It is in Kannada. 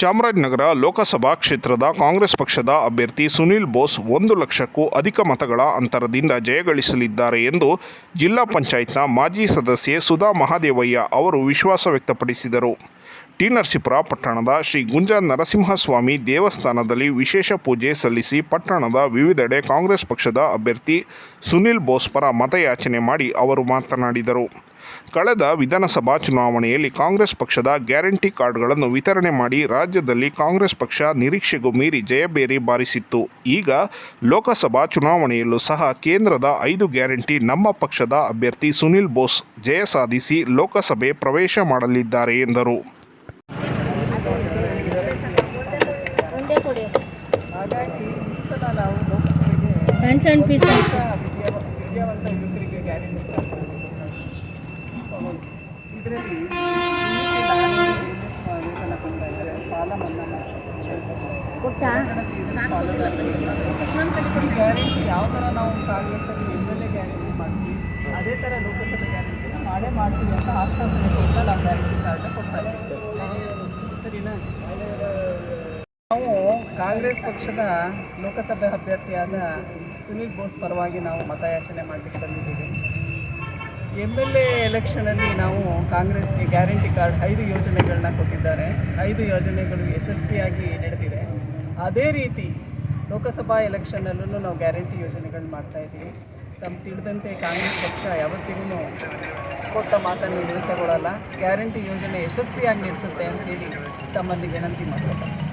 ಚಾಮರಾಜನಗರ ಲೋಕಸಭಾ ಕ್ಷೇತ್ರದ ಕಾಂಗ್ರೆಸ್ ಪಕ್ಷದ ಅಭ್ಯರ್ಥಿ ಸುನಿಲ್ ಬೋಸ್ ಒಂದು ಲಕ್ಷಕ್ಕೂ ಅಧಿಕ ಮತಗಳ ಅಂತರದಿಂದ ಜಯಗಳಿಸಲಿದ್ದಾರೆ ಎಂದು ಜಿಲ್ಲಾ ಪಂಚಾಯತ್ನ ಮಾಜಿ ಸದಸ್ಯೆ ಸುಧಾ ಮಹಾದೇವಯ್ಯ ಅವರು ವಿಶ್ವಾಸ ವ್ಯಕ್ತಪಡಿಸಿದರು. ಟಿ ನರಸೀಪುರ ಪಟ್ಟಣದ ಶ್ರೀ ಗುಂಜ ನರಸಿಂಹಸ್ವಾಮಿ ದೇವಸ್ಥಾನದಲ್ಲಿ ವಿಶೇಷ ಪೂಜೆ ಸಲ್ಲಿಸಿ ಪಟ್ಟಣದ ವಿವಿಧೆಡೆ ಕಾಂಗ್ರೆಸ್ ಪಕ್ಷದ ಅಭ್ಯರ್ಥಿ ಸುನಿಲ್ ಬೋಸ್ ಪರ ಮತಯಾಚನೆ ಮಾಡಿ ಅವರು ಮಾತನಾಡಿದರು. ಕಳೆದ ವಿಧಾನಸಭಾ ಚುನಾವಣೆಯಲ್ಲಿ ಕಾಂಗ್ರೆಸ್ ಪಕ್ಷದ ಗ್ಯಾರಂಟಿ ಕಾರ್ಡ್ಗಳನ್ನು ವಿತರಣೆ ಮಾಡಿ ರಾಜ್ಯದಲ್ಲಿ ಕಾಂಗ್ರೆಸ್ ಪಕ್ಷ ನಿರೀಕ್ಷೆಗೂ ಮೀರಿ ಜಯಬೇರಿ ಬಾರಿಸಿತ್ತು. ಈಗ ಲೋಕಸಭಾ ಚುನಾವಣೆಯಲ್ಲೂ ಸಹ ಕೇಂದ್ರದ ಐದು ಗ್ಯಾರಂಟಿ ನಮ್ಮ ಪಕ್ಷದ ಅಭ್ಯರ್ಥಿ ಸುನಿಲ್ ಬೋಸ್ ಜಯ ಸಾಧಿಸಿ ಲೋಕಸಭೆ ಪ್ರವೇಶ ಮಾಡಲಿದ್ದಾರೆ ಎಂದರು. ಇದರಲ್ಲಿ ವೇತನ ಸಾಲ ಮನ್ನಾ ಮಾಡ್ತಾರೆ. ಗ್ಯಾರಂಟಿ ಯಾವ ಥರ ನಾವು ಕಾಂಗ್ರೆಸ್ಸಲ್ಲಿ ಎಂ ಎಲ್ ಎ ಗ್ಯಾರಂಟಿ ಮಾಡ್ತೀವಿ ಅದೇ ಥರ ಲೋಕಸಭೆ ಗ್ಯಾರಂಟಿನ ಮಾಡೇ ಮಾಡ್ತೀವಿ ಅಂತ ಆಶ್ವಾಸನೆ ಕೊಡ್ತಾ ನಾವು ಗ್ಯಾರಂಟಿ ಕಾರ್ಡ್ ಕೊಡ್ತಾ ಸರಿನಾ ನಾವು ಕಾಂಗ್ರೆಸ್ ಪಕ್ಷದ ಲೋಕಸಭೆ ಅಭ್ಯರ್ಥಿಯಾದ ಸುನೀಲ್ ಬೋಸ್ ಪರವಾಗಿ ನಾವು ಮತಯಾಚನೆ ಮಾಡಲಿಕ್ಕೆ ಬಂದಿದ್ದೀವಿ ಎಂ ಎಲ್ ಎ ಎಲೆಕ್ಷನಲ್ಲಿ ನಾವು ಕಾಂಗ್ರೆಸ್ಗೆ ಗ್ಯಾರಂಟಿ ಕಾರ್ಡ್ ಐದು ಯೋಜನೆಗಳನ್ನ ಕೊಟ್ಟಿದ್ದಾರೆ. ಐದು ಯೋಜನೆಗಳು ಯಶಸ್ವಿಯಾಗಿ ನಡೆದಿದೆ. ಅದೇ ರೀತಿ ಲೋಕಸಭಾ ಎಲೆಕ್ಷನಲ್ಲೂ ನಾವು ಗ್ಯಾರಂಟಿ ಯೋಜನೆಗಳನ್ನ ಮಾಡ್ತಾ ಇದ್ದೀವಿ. ತಮ್ಮ ತಿಳಿದಂತೆ ಕಾಂಗ್ರೆಸ್ ಪಕ್ಷ ಯಾವತ್ತಿಗೂ ಕೊಟ್ಟ ಮಾತನ್ನು ನಿಲ್ಲಿಸಗೊಳ್ಳಲ್ಲ ಗ್ಯಾರಂಟಿ ಯೋಜನೆ ಯಶಸ್ವಿಯಾಗಿ ನಿಲ್ಲಿಸುತ್ತೆ ಅಂತೇಳಿ ತಮ್ಮಲ್ಲಿ ವಿನಂತಿ ಮಾಡ್ತಾರೆ